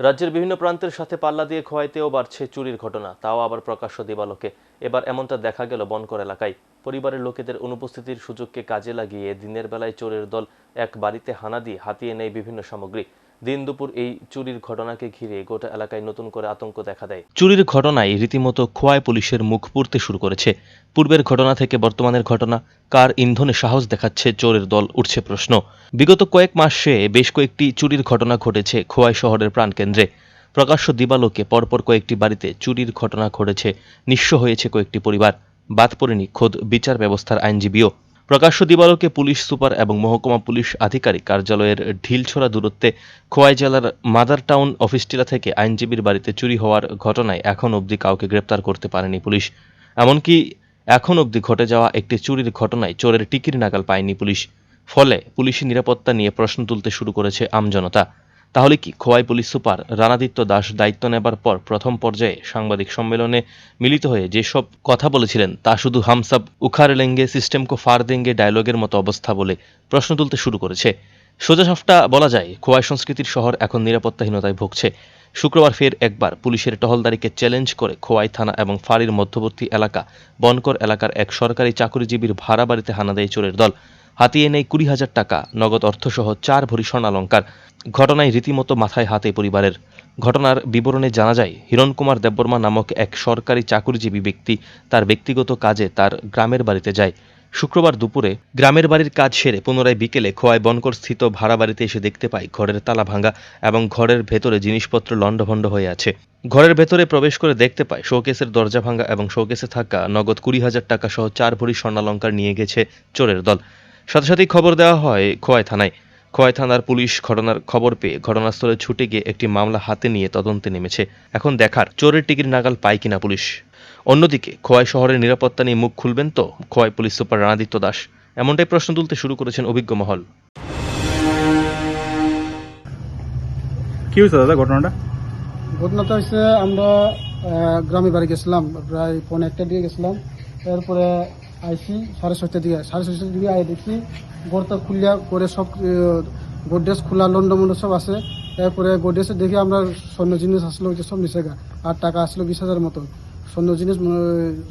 রাজ্যের বিভিন্ন প্রান্তের সাথে পাল্লা দিয়ে খোয়াইতেও বাড়ছে চুরির ঘটনা, তাও আবার প্রকাশ্য দিবালোকে। এবার এমনটা দেখা গেল বনকর এলাকায়। পরিবারের লোকেদের অনুপস্থিতির সুযোগকে কাজে লাগিয়ে দিনের বেলায় চোরের দল এক বাড়িতে হানা দিয়ে হাতিয়ে নেয় বিভিন্ন সামগ্রী। দিন দুপুর এই চুরির ঘটনাকে ঘিরে গোটা এলাকায় নতুন করে আতঙ্ক দেখা দেয়। চুরির ঘটনায় রীতিমতো খোয়াই পুলিশের মুখ পুড়তে শুরু করেছে। পূর্বের ঘটনা থেকে বর্তমানের ঘটনা, কার ইন্ধনে সাহস দেখাচ্ছে চোরের দল উঠছে প্রশ্ন। বিগত কয়েক মাসে বেশ কয়েকটি চুরির ঘটনা ঘটেছে খোয়াই শহরের প্রাণকেন্দ্রে। প্রকাশ্য দিবালোকে পরপর কয়েকটি বাড়িতে চুরির ঘটনা ঘটেছে, নিঃস্ব হয়েছে কয়েকটি পরিবার। বাদ পড়েনি খোদ বিচার ব্যবস্থার আইনজীবীও। প্রকাশ্য দিবালোকে পুলিশ সুপার এবং মহকুমা পুলিশ আধিকারিক কার্যালয়ের ঢিলছোড়া দূরত্বে খোয়াই জেলার মাদার টাউন অফিসটিলা থেকে আইনজীবীর বাড়িতে চুরি হওয়ার ঘটনায় এখন অবধি কাউকে গ্রেপ্তার করতে পারেনি পুলিশ। এমনকি এখন অবধি ঘটে যাওয়া একটি চুরির ঘটনায় চোরের টিকির নাগাল পায়নি পুলিশ। ফলে পুলিশি নিরাপত্তা নিয়ে প্রশ্ন তুলতে শুরু করেছে আমজনতা। তাহলে কি খোয়াই পুলিশ সুপার রানাদিত্য দাস দায়িত্ব নেবার পর প্রথম পর্যায়ে সাংবাদিক সম্মেলনে মিলিত হয়ে যেসব কথা বলেছিলেন, তা শুধু হামসাব উখার লেঙ্গে সিস্টেম কো ফার দেঙ্গে ডায়লগের মতো অবস্থা বলে প্রশ্ন তুলতে শুরু করেছে। সোজা সাপটা বলা যায়, খোয়াই সংস্কৃতির শহর এখন নিরাপত্তাহীনতায় ভুগছে। শুক্রবার ফের একবার পুলিশের টহলদারিকে চ্যালেঞ্জ করে খোয়াই থানা এবং ফাঁড়ির মধ্যবর্তী এলাকা, বনকর এলাকার এক সরকারি চাকরিজীবীর ভাড়া বাড়িতে হানা দেয় চোরের দল। হাতিয়ে নেয় কুড়ি হাজার টাকা, নগদ অর্থসহ চার ভরি স্বর্ণালঙ্কার। ঘটনায় রীতিমতো মাথায় হাতে পরিবারের। ঘটনার বিবরণে জানা যায় হিরণ কুমার দেববর্মা নামক এক সরকারি চাকরিজীবী ব্যক্তি তার ব্যক্তিগত কাজে তার গ্রামের বাড়িতে যায়। শুক্রবার দুপুরে গ্রামের বাড়ির কাজ সেরে পুনরায় বিকেলে খোয়াই বনকর স্থিত ভাড়া বাড়িতে এসে দেখতে পায়, ঘরের তালা ভাঙা এবং ঘরের ভেতরে জিনিসপত্র লণ্ডভণ্ড হয়ে আছে। ঘরের ভেতরে প্রবেশ করে দেখতে পায়, শোকেসের দরজা ভাঙা এবং শোকেসে থাকা নগদ কুড়ি হাজার টাকা সহ চার ভরি স্বর্ণালঙ্কার নিয়ে গেছে চোরের দল। সাথে সাথেই খবর দেওয়া হয় খোয়াই থানায়। খোয়াই থানার পুলিশ ঘটনার খবর পেয়ে ঘটনাস্থলে ছুটে গিয়ে একটি মামলা হাতে নিয়ে তদন্তে নেমেছে। এখন দেখার চোরের টিকিট নাগাল পায় কিনা পুলিশ। অন্যদিকে খোয়াই শহরের নিরাপত্তা নিয়ে মুখ খুলবেন তো খোয়াই পুলিশ সুপার রানাদিত্য দাস। এমনটাই প্রশ্ন তুলতে শুরু করেছেন অভিজ্ঞ মহল। কি হয়েছে দাদা ঘটনাটা? ঘটনাটা হচ্ছে আমরা গ্রামে বাড়ি গেছিলাম প্রায় পৌনে একটা দিকে গেছিলাম। এরপরে আইসি সাড়ে ছয়টার দিকে সাড়ে ছয়টার দিকে আই দেখি গড়টা খুলিয়া করে সব গোড্রেজ খোলা লন্ড মন্ড সব আছে। এরপরে গোড্রেজে দেখি আমরা স্বর্ণ জিনিস আসলো ওইটা সব নিচে গা। আর টাকা আসলো বিশ হাজার মতন স্বর্ণ জিনিস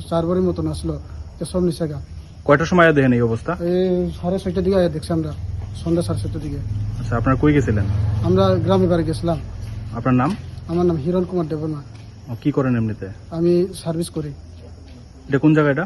চার মতন আসলো তো সব নিচে গা। কয়টার সময় দেখেন এই অবস্থা? এই সাড়ে ছয়টার দিকে আয়া দেখছি আমরা সন্ধ্যা সাড়ে ছয়টার দিকে। আচ্ছা আপনারা কই গেছিলেন? আমরা গ্রামে বাড়ি গেছিলাম। আপনার নাম? আমার নাম হিরণ কুমার ও, কি করেন এমনিতে? আমি সার্ভিস করি। এটা কোন জায়গা এটা?